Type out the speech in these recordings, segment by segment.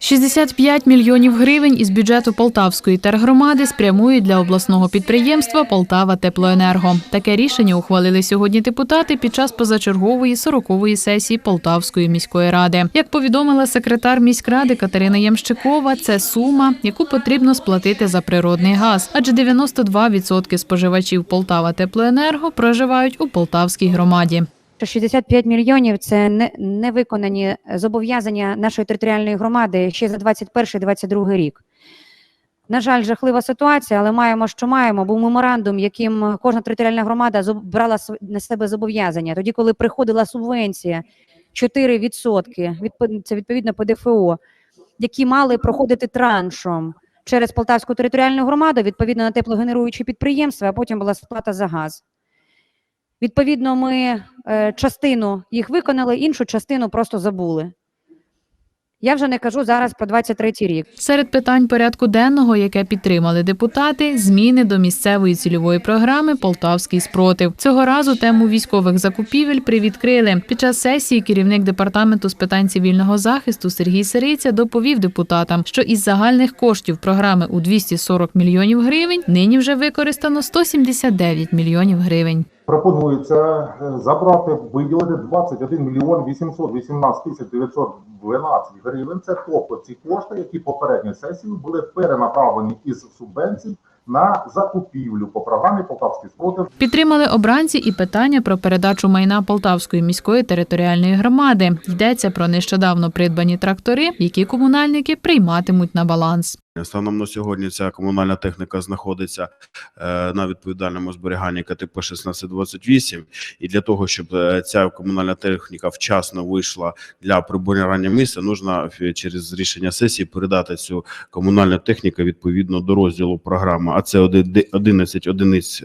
65 мільйонів гривень із бюджету Полтавської тергромади спрямують для обласного підприємства Полтава Теплоенерго. Таке рішення ухвалили сьогодні депутати під час позачергової 40-ї сесії Полтавської міської ради. Як повідомила секретар міськради Катерина Ямщикова, це сума, яку потрібно сплатити за природний газ, адже 92% споживачів Полтава Теплоенерго проживають у Полтавській громаді. Що 65 мільйонів це не, невиконані зобов'язання нашої територіальної громади ще за 21-22 рік. На жаль, жахлива ситуація, але маємо, що маємо. Був меморандум, яким кожна територіальна громада брала на себе зобов'язання. Тоді, коли приходила субвенція 4%, відпо- це відповідно по ДФО, які мали проходити траншом через Полтавську територіальну громаду, відповідно на теплогенеруючі підприємства, а потім була сплата за газ. Відповідно, ми е, частину їх виконали, іншу частину просто забули. Я вже не кажу зараз про 23-й рік. Серед питань порядку денного, яке підтримали депутати, зміни до місцевої цільової програми Полтавський спротив. Цього разу тему військових закупівель привідкрили. Під час сесії керівник департаменту з питань цивільного захисту Сергій Сириця доповів депутатам, що із загальних коштів програми у 240 мільйонів гривень нині вже використано 179 мільйонів гривень. Пропонується е, забрати, виділити 21 мільйон 818 тисяч 912 гривень. Це тобто ці кошти, які попередньою сесією були перенаправлені із субвенцій на закупівлю по програмі Полтавський спротив Підтримали обранці і питання про передачу майна Полтавської міської територіальної громади. Йдеться про нещодавно придбані трактори, які комунальники прийматимуть на баланс. Станом на сьогодні ця комунальна техніка знаходиться е, на відповідальному зберіганні КТП 1628. І для того, щоб е, ця комунальна техніка вчасно вийшла для прибирання місця, нужно е, через рішення сесії передати цю комунальну техніку відповідно до розділу програми. А це 11 одиниць,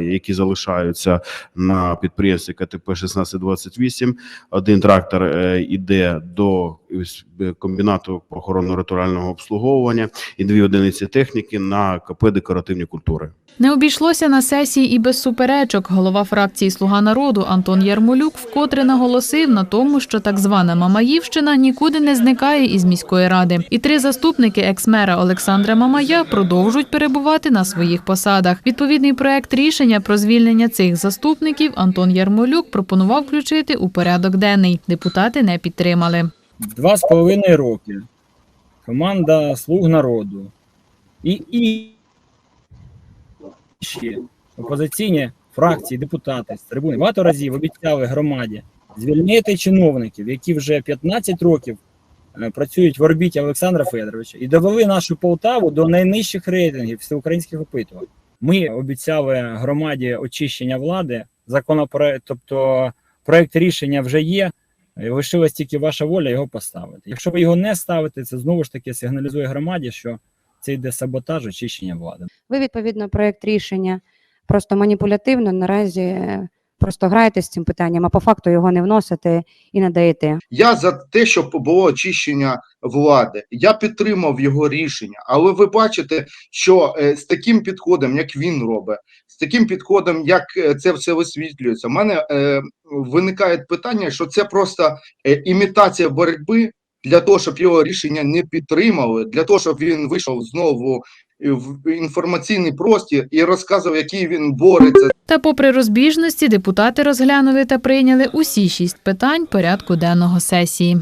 які залишаються на підприємстві КТП 1628. Один трактор е, іде до е, комбінату охоронно-ритуального обслуговування і дві одиниці техніки на КП декоративні культури. Не обійшлося на сесії і без суперечок. Голова фракції Слуга народу Антон Ярмолюк вкотре наголосив на тому, що так звана Мамаївщина нікуди не зникає із міської ради. І три заступники екс-мера Олександра Мамая продовжують перебувати на своїх посадах. Відповідний проект рішення про звільнення цих заступників Антон Ярмолюк пропонував включити у порядок денний. Депутати не підтримали. Два з половиною роки. Команда Слуг народу. І, і опозиційні фракції, депутати з трибуни багато разів обіцяли громаді звільнити чиновників, які вже 15 років е, працюють в орбіті Олександра Федоровича і довели нашу Полтаву до найнижчих рейтингів всеукраїнських опитувань. Ми обіцяли громаді очищення влади, законопроект, тобто проект рішення вже є. Лишилась тільки ваша воля його поставити. Якщо ви його не ставите, це знову ж таки сигналізує громаді, що це йде саботаж очищення влади. Ви відповідно проект рішення просто маніпулятивно наразі е, просто граєте з цим питанням, а по факту його не вносите і не даєте. Я за те, щоб було очищення влади. Я підтримав його рішення, але ви бачите, що е, з таким підходом, як він робить, з таким підходом, як е, це все висвітлюється, в мене е, виникає питання, що це просто імітація боротьби для того, щоб його рішення не підтримали, для того, щоб він вийшов знову в інформаційний простір і розказував, який він бореться Та попри розбіжності, депутати розглянули та прийняли усі шість питань порядку денного сесії.